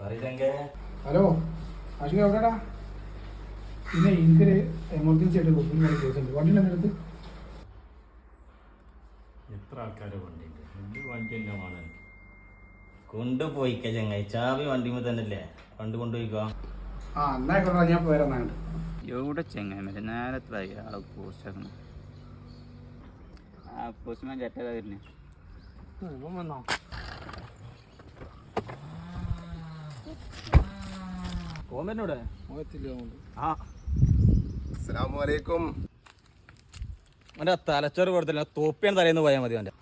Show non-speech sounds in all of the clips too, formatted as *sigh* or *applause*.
Hello Aashiq എവിടെടാ പിന്നെ എനിക്കൊരു എമർജൻസി ആയിട്ട് ബുക്കിംഗ് കേസുണ്ട് വണ്ടി എന്റെ അടുത്ത് എത്ര ആൾക്കാരെ വണ്ടിയുണ്ട്? എന്ത് വണ്ടി തന്നെ വേണം? കൊണ്ടുപോയിക്ക ചങ്ങായി. ചാവി വണ്ടിമേ തന്നെ അല്ലേ വണ്ടി കൊണ്ടുപോയിക്കോ? ആ എന്നാ കൊണ്ടാ ഞാൻ പോരാ എവിടെ ചെങ്ങായി? മറ്റേ നേരത്തെ ആ പോസ്റ്റ് ആ പോസ്റ്റ്മാൻ ചേട്ടതാ വരുന്നേ. വന്നോ? അസ്സലാമലൈക്കും അവന്റെ തലച്ചോറ് കൊടുത്തില്ല തോപ്പിയാണ് തലേന്ന് പോയാൽ മതി അവന്റെ.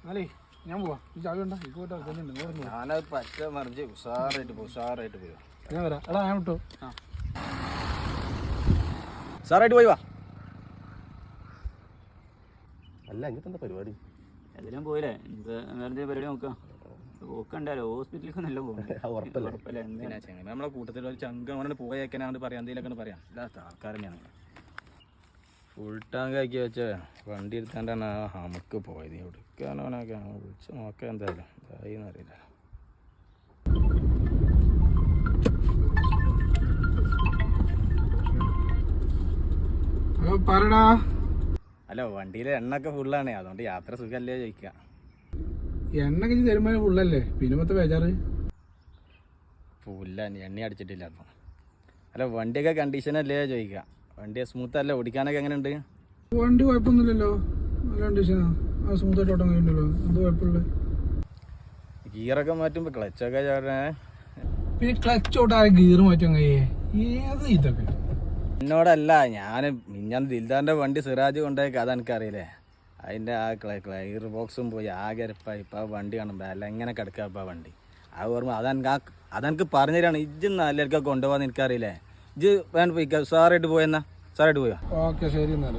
എന്നാലേ ഞാൻ പോവാ. ഈ ചാവി ഉണ്ടോ? എനിക്ക് പോയിട്ട് ഹസ്ബൻഡ് ഉണ്ട്. ഞാനത് പച്ച മറിച്ച് ഉഷാറായിട്ട് പോയി ഉഷാറായിട്ട് പോയി. ഞാൻ വരാം. എടാ ഞാൻ വിട്ടോ. ഉഷാറായിട്ട് പോയി വാ. അല്ല ഇങ്ങനത്തെ എന്താ പരിപാടി? എല്ലാം പോയില്ലേ? വേറെ പരിപാടി നോക്കാം. പോക്കണ്ടല്ലോ? ഹോസ്പിറ്റലിലേക്ക് നല്ല *laughs* ഉറപ്പല്ലേ? നമ്മളെ കൂട്ടത്തിൽ ഒരു ചങ്ക അങ്ങനെ പോയേക്കാനാണ് പറയാം. എന്തെങ്കിലുമൊക്കെ പറയാം. ഇല്ലാത്ത ആൾക്കാർ ഫുൾ ടാങ്ക് ആക്കി വെച്ച. വണ്ടി എടുത്താണ്ടാണ് ആ ഹമക്ക് പോയത്. എടുക്കാനോനൊക്കെ വിളിച്ച് നോക്കാം എന്തായാലും. അറിയില്ല. ഹലോ പറടാ അല്ല വണ്ടിയിലെ എണ്ണൊക്കെ ഫുള്ളാണ് അതുകൊണ്ട് യാത്ര സുഖമല്ലേ ചോദിക്കുക എണ്ണ കഴിച്ച് തരുമ്പോൾ ഫുള്ളല്ലേ പിന്നെ മൊത്തം ബേജാറ്. പുല്ല എണ്ണ അടിച്ചിട്ടില്ല അപ്പം. അല്ല വണ്ടിയൊക്കെ കണ്ടീഷൻ അല്ലേ ചോദിക്കുക വണ്ടി സ്മൂത്ത് അല്ല? ഓടിക്കാനൊക്കെ എങ്ങനെയുണ്ട്? വണ്ടി കുഴപ്പമൊന്നുമില്ലല്ലോ. നല്ല കണ്ടീഷനാ ആ. സ്മൂത്തായിട്ട് ഓട്ടം കഴിയുണ്ടല്ലോ അത് കുഴപ്പമില്ല. ഗിയറൊക്കെ മാറ്റുമ്പോൾ ക്ലച്ചൊക്കെ ചേട്ടനെ പിന്നെ ക്ലച്ച് ഓട്ടാ ഗിയർ മാറ്റാൻ കഴിയേ? ഏത് ഇതൊക്കെ? എന്നോടല്ല ഞാൻ മിഞ്ഞാന്ന് ദിൽദാറിന്റെ വണ്ടി സിറാജ് കൊണ്ടുപോയി കഥ എനിക്കറിയില്ലേ? അതിന്റെ ആ ക്ലയർ ബോക്സും പോയി ആകെ ഇപ്പം വണ്ടി കാണുമ്പോൾ അല്ല എങ്ങനെ കിടക്കുക ഇപ്പം വണ്ടി? ആ ഓർമ്മ അതെനിക്ക് ആ അതെനിക്ക് പറഞ്ഞു തരാണ്. ഇജ്ജ് നല്ലവർക്ക് കൊണ്ടുപോകാൻ എനിക്കറിയില്ലേ? ഇജ്ജ് വേണ്ട പോയിക്ക. സാറായിട്ട് പോയെന്നാ സാറായിട്ട് പോയോ? ഓക്കെ ശരി എന്നാൽ.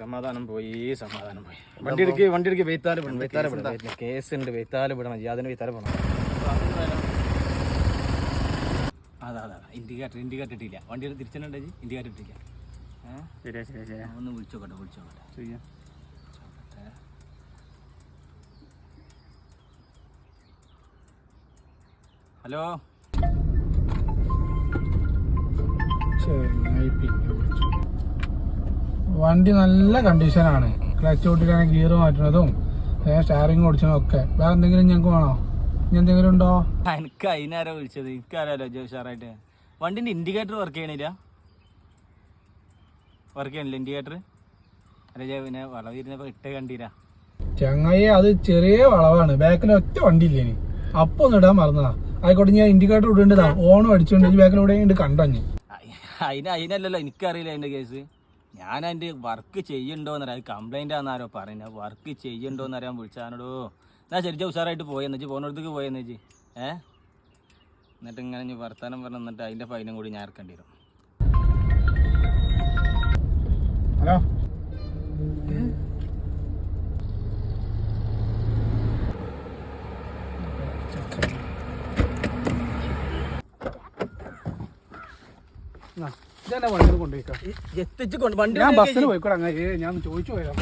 സമാധാനം പോയി സമാധാനം പോയി. വണ്ടി എടുക്കുക വണ്ടി എടുക്കുക വെയ്ത്താൽ വിടണം വെയ്ത്താൽ വിടണം കേസ് ഉണ്ട് വെയ്ത്താൽ വിടണം അതിന് വെയ്ത്താൽ പോകണം അതാ അതാ ഇൻഡിക്കേറ്റർ ഇൻഡിക്കേറ്റർ ഇട്ടില്ല വണ്ടി തിരിച്ചിട്ടുണ്ടോ ഇൻഡിക്കേറ്റർ ഇട്ടില്ല ശരിയാ ശരിയാ ശരിയാ. ഒന്ന് വിളിച്ചോക്കട്ടെ വിളിച്ചോക്കട്ടെ. ചെയ്യാം. ഹലോ. വണ്ടി നല്ല കണ്ടീഷനാണ് ക്ലച്ച് ഓട്ടിക്കാൻ ഗിയർ മാറ്റുന്നതും സ്റ്റാറിങ് ഓടിച്ചതും ഒക്കെ. വേറെ എന്തെങ്കിലും ഞങ്ങൾക്ക് വേണോ? ഇനി എന്തെങ്കിലും ഉണ്ടോ? എനിക്ക് അതിനാരോ വിളിച്ചത്? എനിക്കറിയാലോ ജോ ഉഷാറായിട്ട്. വണ്ടിന്റെ ഇൻഡിക്കേറ്റർ വർക്ക് ചെയ്യണില്ല? വർക്ക് ചെയ്യണില്ല ഇൻഡിക്കേറ്റർ അല്ല പിന്നെ വളവിരുന്നപ്പോ ഇട്ട് കണ്ടീരാ. ചെങ്ങായി അത് ചെറിയ വളവാണ്. ബാക്കിൽ ഒറ്റ വണ്ടി ഇല്ലേ ഇനി? അപ്പൊ ഒന്ന് ഇടാൻ മറന്നതാ. ആയിക്കോട്ടെ ഞാൻ ഇൻഡിക്കേറ്റർ ഇടേണ്ടതാ ഓണം അടിച്ചോണ്ട് ബാക്കിൽ ഇവിടെ ഉണ്ട് കണ്ടഞ്ഞ് അതിന് അതിനല്ലല്ലോ എനിക്കറിയില്ല അതിന്റെ കേസ് ഞാൻ അതിന്റെ വർക്ക് ചെയ്യണ്ടോന്നറിയാം അത് കംപ്ലൈന്റ് ആണെന്നാരോ പറയുന്നത് വർക്ക് ചെയ്യണ്ടോന്ന് അറിയാൻ വിളിച്ചാനോടോ എന്നാ ശരിച്ച ഉഷാറായിട്ട് പോയെന്ന് വെച്ച് പോണടുത്തേക്ക് പോയെന്ന് വെച്ച് ഏഹ് എന്നിട്ട് ഇങ്ങനെ വർത്താനം പറഞ്ഞ് എന്നിട്ട് അതിന്റെ ഫൈനും കൂടി ഞാൻ ഇറക്കേണ്ടി വരും. ഹലോ. ഇതെന്നെ വണ്ടി കൊണ്ടുപോയിക്കാം എത്തിച്ച് കൊണ്ട് വണ്ടി ഞാൻ ബസ്സിൽ പോയിക്കോട്ടെ അങ്ങനെ ഞാൻ ചോദിച്ചു പോയാ?